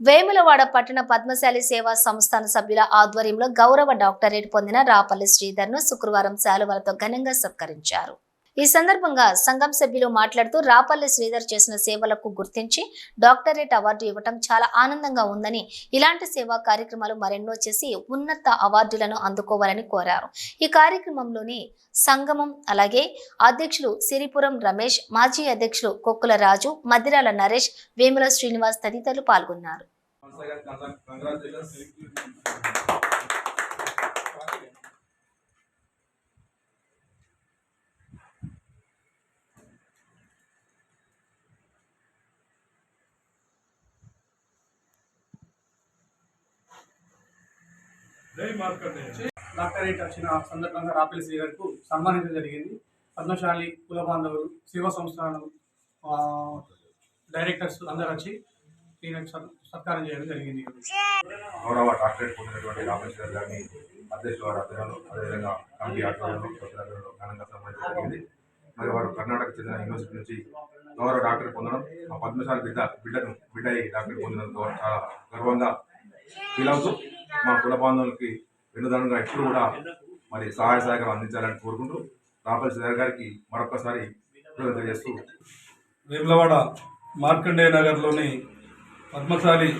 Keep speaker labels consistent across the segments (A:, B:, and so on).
A: వేములవాడ పట్టణ పద్మశాలి సేవా సంస్థాన సభ్యుల ఆధ్వర్యంలో గౌరవ డాక్టరేట్ పొందిన రాపల్లి శ్రీధర్ను శుక్రవారం శాలువలతో ఘనంగా సత్కరించారు. ఈ సందర్భంగా సంఘం సభ్యులు మాట్లాడుతూ రాపల్లి శ్రీధర్ చేసిన సేవలకు గుర్తించి డాక్టరేట్ అవార్డు ఇవ్వటం చాలా ఆనందంగా ఉందని ఇలాంటి సేవా కార్యక్రమాలు మరెన్నో చేసి ఉన్నత అవార్డులను అందుకోవాలని కోరారు. ఈ కార్యక్రమంలోని సంగమం అలాగే అధ్యక్షులు సిరిపురం రమేష్ మాజీ అధ్యక్షులు కొక్కుల రాజు మదిరాల నరేష్ వేముల శ్రీనివాస్ తదితరులు పాల్గొన్నారు.
B: డాక్టరేట్ వచ్చిన సందర్భంగా రాపిల్ శ్రీ గారికి సన్మానించడం జరిగింది. పద్మశాలి కుల బాంధవులు శివ సంస్థలను ఆ, డైరెక్టర్స్ అందరు వచ్చి ఈయనకు సత్- సత్కారం చేయడం జరిగింది.
C: గౌరవ డాక్టరేట్ పొందినటువంటి రామేశ్వర్ గారిని అధ్యక్షుల వారి అదేవిధంగా కమిటీ ఆధ్వర్యంలో ఘనంగా సన్మానించడం జరిగింది. మరి వారు కర్ణాటక చెందిన యూనివర్సిటీ నుంచి గౌరవ డాక్టరేట్ పొందడం మా పద్మశాలి బిడ్డ బిడ్డను బిడ్డ అయి డాక్టరేట్ పొందినందుకు చాలా గర్వంగా ఫీల్ అవుతూ మా కుల బాంధవులకి వెన్నుదనంగా ఎప్పుడు కూడా మరి సహాయ సహకారం అందించాలని కోరుకుంటూ రాపల్లి సుధాకర్ గారికి మరొకసారి తెలియజేస్తూ
D: వేములవాడ మార్కండేయ నగర్లోని పద్మశాలి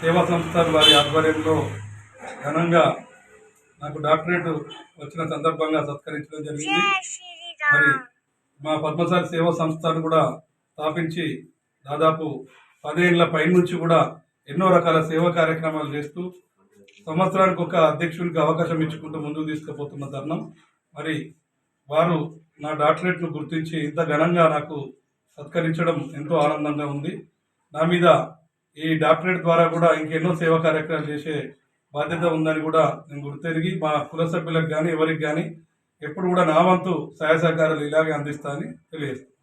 D: సేవా సంస్థ వారి ఆధ్వర్యంలో ఘనంగా నాకు డాక్టరేట్ వచ్చిన సందర్భంగా సత్కరించడం జరిగింది. మరి మా పద్మశాలి సేవా సంస్థను కూడా స్థాపించి దాదాపు పదేళ్ళ పై నుంచి కూడా ఎన్నో రకాల సేవా కార్యక్రమాలు చేస్తూ సంవత్సరానికి ఒక అధ్యక్షునికి అవకాశం ఇచ్చుకుంటూ ముందుకు తీసుకుపోతున్న తరుణం మరి వారు నా డాక్టరేట్ను గుర్తించి ఇంత ఘనంగా నాకు సత్కరించడం ఎంతో ఆనందంగా ఉంది. నా మీద ఈ డాక్టరేట్ ద్వారా కూడా ఇంకెన్నో సేవా కార్యక్రమాలు చేసే బాధ్యత ఉందని కూడా నేను గుర్తెరిగి మా కుల సభ్యులకు కానీ ఎవరికి కానీ ఎప్పుడు కూడా నా వంతు సహాయ సహకారాలు ఇలాగే అందిస్తా అని తెలియజేస్తాను